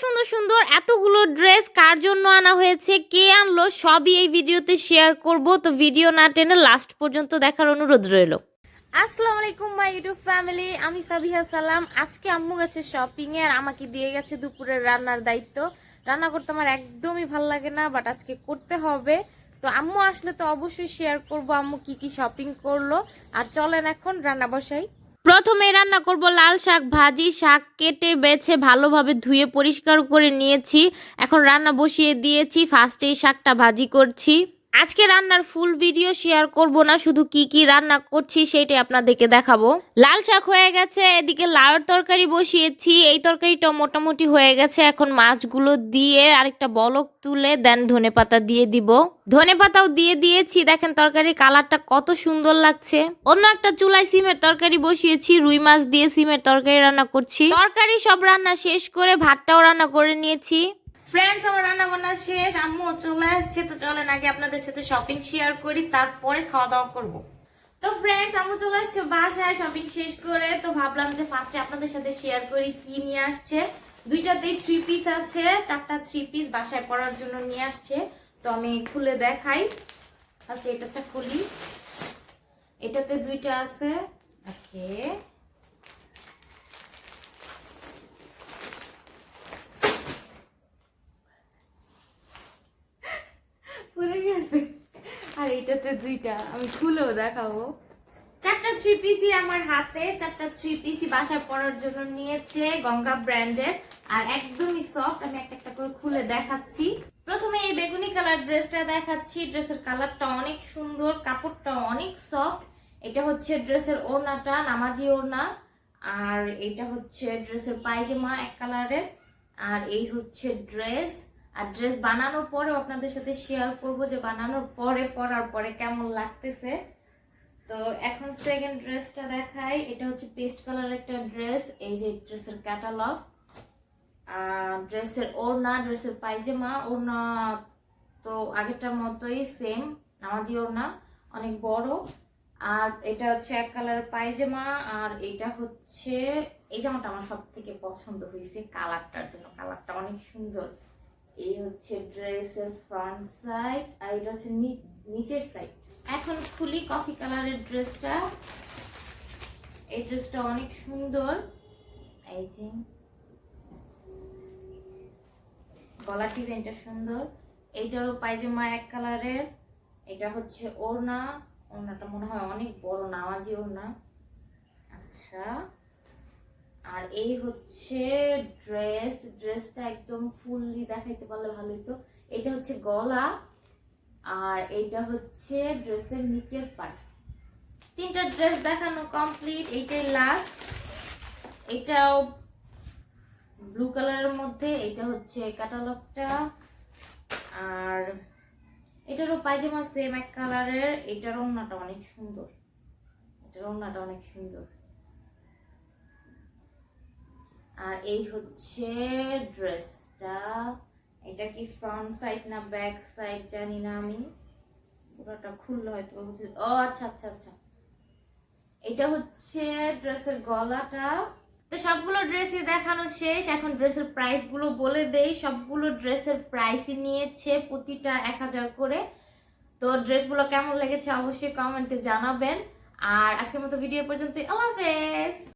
সুন্দর সুন্দর এতগুলো ড্রেস কার জন্য আনা হয়েছে, কে আনলো, সবই এই ভিডিওতে শেয়ার করব। তো ভিডিও না টেনে লাস্ট পর্যন্ত দেখার অনুরোধ রইল। আসসালামু আলাইকুম মাই ইউটিউব ফ্যামিলি, আমি সাবিহা সালাম। আজকে আম্মু গেছে শপিং এ আর আমাকে দিয়ে গেছে দুপুরের রান্নার দায়িত্ব। রান্না করতে আমার একদমই ভালো লাগে না বাট আজকে করতে হবে। তো আম্মু আসলে তো অবশ্যই শেয়ার করব আম্মু কি কি শপিং করল। আর চলেন এখন রান্না বসাই। প্রথমে রান্না করব লাল শাক, ভাজি শাক, কেটে বেছে ভালোভাবে ধুয়ে পরিষ্কার করে নিয়েছি। এখন রান্না বসিয়ে দিয়েছি ফার্স্টেই শাকটা ভাজি করছি। আজকে রান্নার ফুল ভিডিও শেয়ার করব না, শুধু কি কি রান্না করছি সেটাই আপনাদেরকে দেখাবো। লাল শাক হয়ে গেছে, এদিকে লাউর তরকারি বসিয়েছি, এই তরকারিটা মোটামুটি হয়ে গেছে, এখন মাছগুলো দিয়ে আরেকটা বলক তুলে দেন ধনে পাতা দিয়ে দিব। ধনে পাতাও দিয়ে দিয়েছি, দেখেন তরকারির কালারটা কত সুন্দর লাগছে। অন্য একটা চুলায় সিমের তরকারি বসিয়েছি, রুই মাছ দিয়ে সিমের তরকারি রান্না করছি। তরকারি সব রান্না শেষ করে ভাতটাও রান্না করে নিয়েছি। ফ্রেন্ডস আমার রান্না বান্না শেষ। আম্মু চলে আসছে, তো চলেন আগে আপনাদের সাথে শপিং শেয়ার করি, তারপরে খাওয়া দাওয়া করব। তো ফ্রেন্ডস আম্মু চলে আসছে বাসায় শপিং শেষ করে, তো ভাবলাম যে ফার্স্টে আপনাদের সাথে শেয়ার করি কি নিয়ে আসছে। দুইটাতেই থ্রি পিস আছে, চারটা থ্রি পিস বাসায় পরার জন্য নিয়ে আসছে। তো আমি খুলে দেখাই। ফার্স্টে এটাতে খুলি। এটাতে দুইটা আছে। ওকে পড়ে গেছে এটাতে দুইটা, আমি খুলেও দেখাবো। চারটা থ্রি পিসি আমার হাতে, চারটা থ্রি পিসি বাসায় পরার জন্য নিয়েছে গঙ্গা ব্র্যান্ডের আর একদমই সফট আমি একটা একটা করে খুলে দেখাচ্ছি। প্রথমে এই বেগুনি কালার ড্রেসটা দেখাচ্ছি। ড্রেসের কালারটা অনেক সুন্দর, কাপড়টা অনেক সফট এটা হচ্ছে ড্রেসের ওড়নাটা, নামাজি ওড়না। আর এটা হচ্ছে ড্রেসের পায়জামা এক কালারের আর এই হচ্ছে ড্রেস আর ড্রেস বানানোর পরেও আপনাদের সাথে শেয়ার করব যে বানানোর পরে পরার পরে কেমন লাগতেছে। তো এখন সেকেন্ড ড্রেসটা দেখাই। এটা হচ্ছে পেস্ট কালার একটা ড্রেস এই যে ড্রেসের ক্যাটালগ ড্রেসের ওড়না ড্রেসের পায়জামা, ওড়না তো আগেরটার মতোই সেম নামাজি ওড়না, অনেক বড়। আর এটা হচ্ছে এক কালারের পায়জামা, আর এটা হচ্ছে, এই জামাটা আমার সব থেকে পছন্দ হয়েছে কালারটার জন্য। কালারটা অনেক সুন্দর। এই হচ্ছে ড্রেসের ফ্রন্ট সাইড আর এটা হচ্ছে নিচের সাইড এখন খুলি কফি কালারের ড্রেসটা এই ড্রেসটা অনেক সুন্দর। এই যে। গলার ডিজাইনটা সুন্দর। এইটারও পায়জামা এক কালারের এটা হচ্ছে ওড়না। ওড়নাটা মনে হয় অনেক বড়, নামাজি ওড়না। আচ্ছা। আর এই হচ্ছে ড্রেস ড্রেসটা একদম ফুললি দেখাইতে পারলে ভালোই তো এটা হচ্ছে গলা, আর এইটা হচ্ছে ড্রেসের নিচের পার্ট তিনটা ড্রেস দেখানো কমপ্লিট এইটাই লাস্ট এটাও ব্লু কালারের মধ্যে, এটা হচ্ছে ক্যাটালগটা আর এটারও পায়জামা সেম এক কালারের এটার ওড়নাটা অনেক সুন্দর। এটার ওড়নাটা অনেক সুন্দর। আর এই হচ্ছে ড্রেসটা এটা কি ফ্রন্ট সাইড না ব্যাক সাইড জানি না আমি। পুরোটা খুললে হয়তো ও আচ্ছা আচ্ছা আচ্ছা। এটা হচ্ছে ড্রেসের গলাটা। তো সবগুলো ড্রেসই দেখানো শেষ। এখন ড্রেসের প্রাইসগুলো বলে দেই। সবগুলো ড্রেসের প্রাইসই নিয়েছে প্রতিটা এক হাজার করে। তো ড্রেসগুলো কেমন লেগেছে অবশ্যই কমেন্টে জানাবেন। আর আজকের মতো ভিডিও পর্যন্ত আল্লাহ হাফেজ!